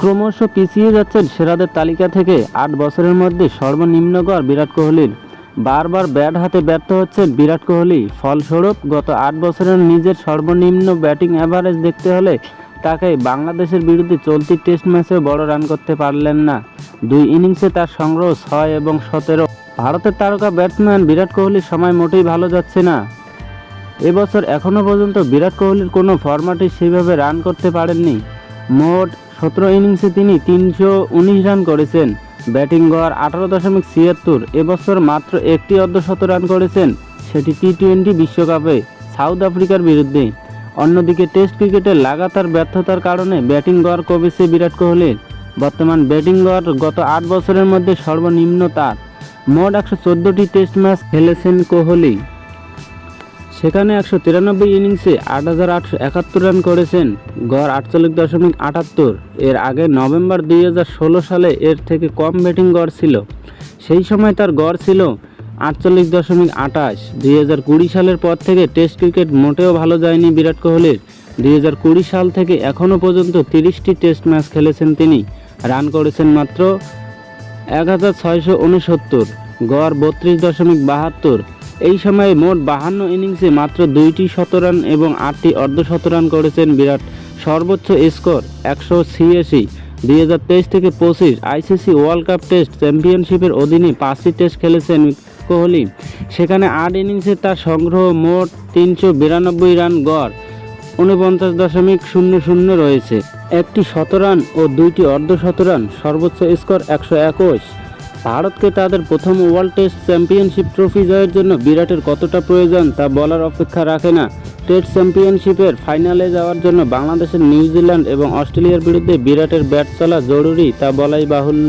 ক্রমশ পিছিয়ে যাচ্ছেন সেরাদের তালিকা থেকে আট বছরের মধ্যে সর্বনিম্ন গড় বিরাট কোহলির। বারবার ব্যাট হাতে ব্যর্থ হচ্ছেন বিরাট কোহলি। ফলস্বরূপ, গত আট বছরের নিজের সর্বনিম্ন ব্যাটিং অ্যাভারেজ দেখতে হলে তাকে বাংলাদেশের বিরুদ্ধে চলতি টেস্ট ম্যাচে বড় রান করতে পারলেন না। দুই ইনিংসে তার সংগ্রহ ছয় এবং সতেরো। ভারতের তারকা ব্যাটসম্যান বিরাট কোহলির সময় মোটেই ভালো যাচ্ছে না। এবছর এখনও পর্যন্ত বিরাট কোহলির কোনো ফরম্যাটে সেইভাবে রান করতে পারেননি। মোট সতেরো ইনিংসে তিনি তিনশো উনিশ রান করেছেন। ব্যাটিং গড় আঠারো দশমিক ছিয়াত্তর, এবছর মাত্র একটি অর্ধশত রান করেছেন সেটি টি টোয়েন্টি বিশ্বকাপে সাউথ আফ্রিকার বিরুদ্ধে। অন্যদিকে টেস্ট ক্রিকেটে লাগাতার ব্যর্থতার কারণে ব্যাটিং গড় কমেছে বিরাট কোহলির বর্তমান ব্যাটিং গড় গত আট বছরের মধ্যে সর্বনিম্ন তার। মোট একশো চোদ্দোটি টেস্ট ম্যাচ খেলেছেন কোহলি। সেখানে একশো তিরানব্বই ইনিংসে আট হাজার আটশো একাত্তর রান করেছেন। গড় আটচল্লিশ দশমিক আটাত্তর। এর আগে নভেম্বর দুই হাজার ষোলো সালে এর থেকে কম ব্যাটিং গড় ছিল। সেই সময় তার গড় ছিল আটচল্লিশ দশমিক আটাশ। দুই হাজার কুড়ি সালের পর থেকে টেস্ট ক্রিকেট মোটেও ভালো যায়নি বিরাট কোহলির। দুই হাজার কুড়ি সাল থেকে এখনও পর্যন্ত তিরিশটি টেস্ট ম্যাচ খেলেছেন তিনি। রান করেছেন মাত্র এক হাজার ছয়শো উনসত্তর। গড় বত্রিশ দশমিক বাহাত্তর। এই সময়ে মোট বাহান্ন ইনিংসে মাত্র দুইটি শতরান এবং আটটি অর্ধশতরান করেছেন বিরাট। সর্বোচ্চ স্কোর একশো ছিয়াশি। দুই হাজার তেইশ থেকে পঁচিশ আইসিসি ওয়ার্ল্ড কাপ টেস্ট চ্যাম্পিয়নশিপের অধীনে পাঁচটি টেস্ট খেলেছেন কোহলি। সেখানে আট ইনিংসে তার সংগ্রহ মোট তিনশো বিরানব্বই রান গড়, উনপঞ্চাশ দশমিক শূন্য শূন্য রয়েছে। একটি শতরান ও দুইটি অর্ধ শতরান সর্বোচ্চ স্কোর একশো একুশ। ভারতকে তাদের প্রথম ওয়ার্ল্ড টেস্ট চ্যাম্পিয়নশিপ ট্রফি জয়ের জন্য বিরাটের কতটা প্রয়োজন তা বলার অপেক্ষা রাখে না। টেস্ট চ্যাম্পিয়নশিপের ফাইনালে যাওয়ার জন্য বাংলাদেশের নিউজিল্যান্ড এবং অস্ট্রেলিয়ার বিরুদ্ধে বিরাটের ব্যাট চলা জরুরি তা বলাই বাহুল্য।